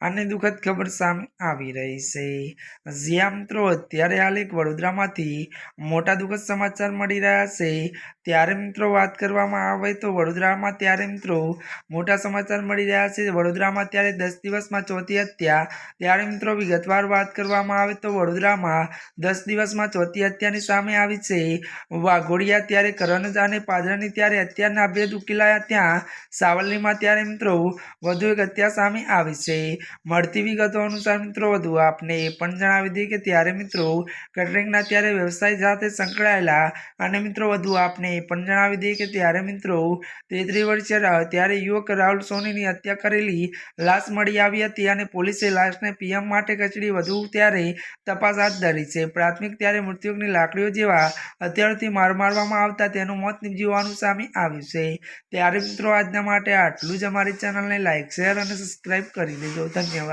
અને દુઃખદ ખબર સામે આવી રહી છે. જ્યાં મિત્રો, અત્યારે હાલ એક વડોદરામાંથી મોટા દુઃખદ સમાચાર મળી રહ્યા છે. ત્યારે મિત્રો વાત કરવામાં આવે તો વડોદરામાં ત્યારે મિત્રો મોટા સમાચાર મળી રહ્યા છે. વડોદરામાં ત્યારે દસ દિવસમાં ચોથી હત્યા. ત્યારે મિત્રો વિગતવાર વાત કરવામાં આવે તો વડોદરામાં દસ દિવસમાં ચોથી હત્યાની સામે આવી છે. વાઘોડિયા ત્યારે કરણજ અને પાદરાની ત્યારે હત્યાના ભેદ ઉકેલાયા ત્યાં. સાવલીમાં ત્યારે મિત્રો વધુ એક હત્યા સામે આવી છે. મળતી વિગતો અનુસાર મિત્રો, વધુ આપને એ પણ જણાવી દઈએ કે ત્યારે મિત્રો કેટરિંગના ત્યારે વ્યવસાય સાથે સંકળાયેલા અને મિત્રો, વધુ આપને એ પણ જણાવી દઈએ કે ત્યારે મિત્રો તેત્રી વર્ષીય ત્યારે યુવક રાહુલ સોનીની હત્યા કરેલી લાશ મળી આવી હતી અને પોલીસે લાશને પીએમ માટે કચડી વધુ ત્યારે તપાસ હાથ ધરી છે. પ્રાથમિક ત્યારે મૃત્યુની લાકડીઓ જેવા હથિયારોથી માર મારવામાં આવતા તેનું મોત નીપજવાનું સામે આવ્યું છે. ત્યારે મિત્રો, આજના માટે આટલું જ. અમારી ચેનલને લાઇક શેર અને સબસ્ક્રાઇબ કરી દેજો. 他说